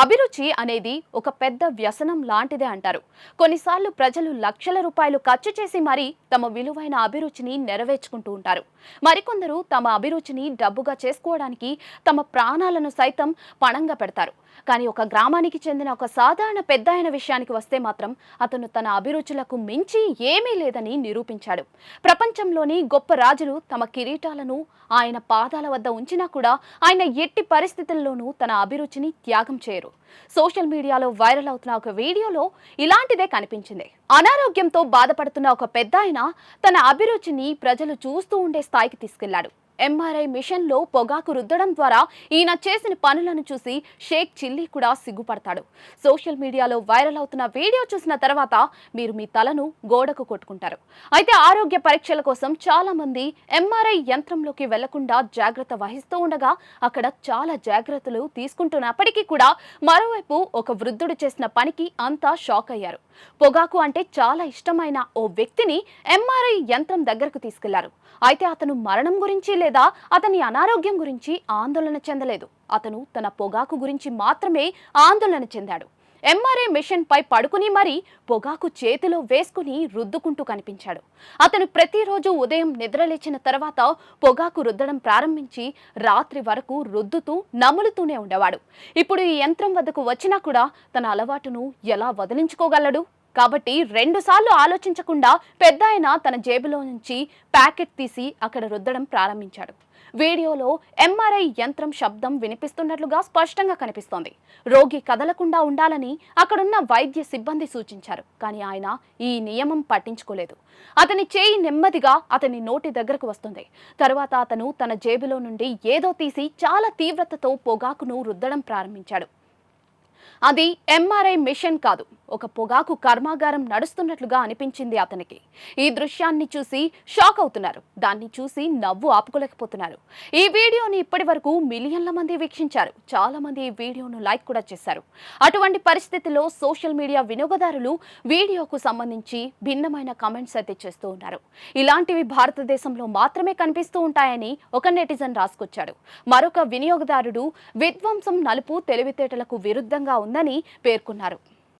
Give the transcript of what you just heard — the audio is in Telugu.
అభిరుచి అనేది ఒక పెద్ద వ్యసనం లాంటిదే అంటారు. కొన్నిసార్లు ప్రజలు లక్షల రూపాయలు ఖర్చు చేసి మరీ తమ విలువైన అభిరుచిని నెరవేర్చుకుంటూ ఉంటారు. మరికొందరు తమ అభిరుచిని డబ్బుగా చేసుకోవడానికి తమ ప్రాణాలను సైతం పణంగా పెడతారు. కానీ ఒక గ్రామానికి చెందిన ఒక సాధారణ పెద్ద ఆయన విషయానికి వస్తే మాత్రం అతను తన అభిరుచులకు మించి ఏమీ లేదని నిరూపించాడు. ప్రపంచంలోని గొప్ప రాజులు తమ కిరీటాలను ఆయన పాదాల వద్ద ఉంచినా కూడా ఆయన ఎట్టి పరిస్థితుల్లోనూ తన అభిరుచిని త్యాగం చేయరు. సోషల్ మీడియాలో వైరల్ అవుతున్న ఒక వీడియోలో ఇలాంటిదే కనిపించింది. అనారోగ్యంతో బాధపడుతున్న ఒక పెద్ద తన అభిరుచిని ప్రజలు చూస్తూ ఉండే స్థాయికి తీసుకెళ్ళాడు. ఎంఆర్ఐ మిషన్లో పొగాకు రుద్దడం ద్వారా ఈయన చేసిన పనులను చూసి షేక్ చిల్లీ కూడా సిగ్గుపడతాడు. సోషల్ మీడియాలో వైరల్ అవుతున్న వీడియో చూసిన తర్వాత మీరు మీ తలను గోడకు కొట్టుకుంటారు. అయితే ఆరోగ్య పరీక్షల కోసం చాలా మంది ఎంఆర్ఐ యంత్రంలోకి వెళ్ళకుండా జాగ్రత్త వహిస్తూ ఉండగా అక్కడ చాలా జాగ్రత్తలు తీసుకుంటున్నప్పటికీ కూడా మరోవైపు ఒక వృద్ధుడు చేసిన పనికి అంతా షాక్ అయ్యారు. పొగాకు అంటే చాలా ఇష్టమైన ఓ వ్యక్తిని ఎంఆర్ఐ యంత్రం దగ్గరకు తీసుకెళ్ళారు. అయితే అతను మరణం గురించి లేదా అతని అనారోగ్యం గురించి ఆందోళన చెందలేదు. అతను తన పొగాకు గురించి మాత్రమే ఆందోళన చెందాడు. ఎంఆర్ఏ మిషన్ పై పడుకుని మరీ పొగాకు చేతిలో వేసుకుని రుద్దుకుంటూ కనిపించాడు. అతను ప్రతిరోజు ఉదయం నిద్రలేచిన తర్వాత పొగాకు రుద్దడం ప్రారంభించి రాత్రి వరకు రుద్దుతూ నములుతూనే ఉండేవాడు. ఇప్పుడు ఈ యంత్రం వద్దకు వచ్చినా కూడా తన అలవాటును ఎలా వదిలించుకోగలడు? కాబట్టి రెండుసార్లు ఆలోచించకుండా పెద్ద ఆయన తన జేబులో నుంచి ప్యాకెట్ తీసి అక్కడ రుద్దడం ప్రారంభించాడు. వీడియోలో ఎంఆర్ఐ యంత్రం శబ్దం వినిపిస్తున్నట్లుగా స్పష్టంగా కనిపిస్తోంది. రోగి కదలకుండా ఉండాలని అక్కడున్న వైద్య సిబ్బంది సూచించారు కానీ ఆయన ఈ నియమం పట్టించుకోలేదు. అతని చేయి నెమ్మదిగా అతని నోటి దగ్గరకు వస్తుంది. తర్వాత అతను తన జేబులో నుండి ఏదో తీసి చాలా తీవ్రతతో పొగాకును రుద్దడం ప్రారంభించాడు. అది ఎంఆర్ఐ మిషన్ కాదు. ఒక పొగాకు కర్మాగారం నడుస్తున్నట్లుగా అనిపించింది అతనికి. ఈ దృశ్యాన్ని చూసి షాక్ అవుతున్నారు. దాన్ని చూసి నవ్వు ఆపుకోలేకపోతున్నారు. ఈ వీడియోని ఇప్పటి వరకు మిలియన్ల మంది వీక్షించారు. చాలా మంది ఈ వీడియోను లైక్ కూడా చేశారు. అటువంటి పరిస్థితిలో సోషల్ మీడియా వినియోగదారులు వీడియోకు సంబంధించి భిన్నమైన కామెంట్స్ అయితే చేస్తూ ఉన్నారు. ఇలాంటివి భారతదేశంలో మాత్రమే కనిపిస్తూ ఉంటాయని ఒక నెటిజన్ రాసుకొచ్చాడు. మరొక వినియోగదారుడు విధ్వంసం నలుపు తెలివితేటలకు విరుద్ధంగా ఉందని పేర్కొన్నారు.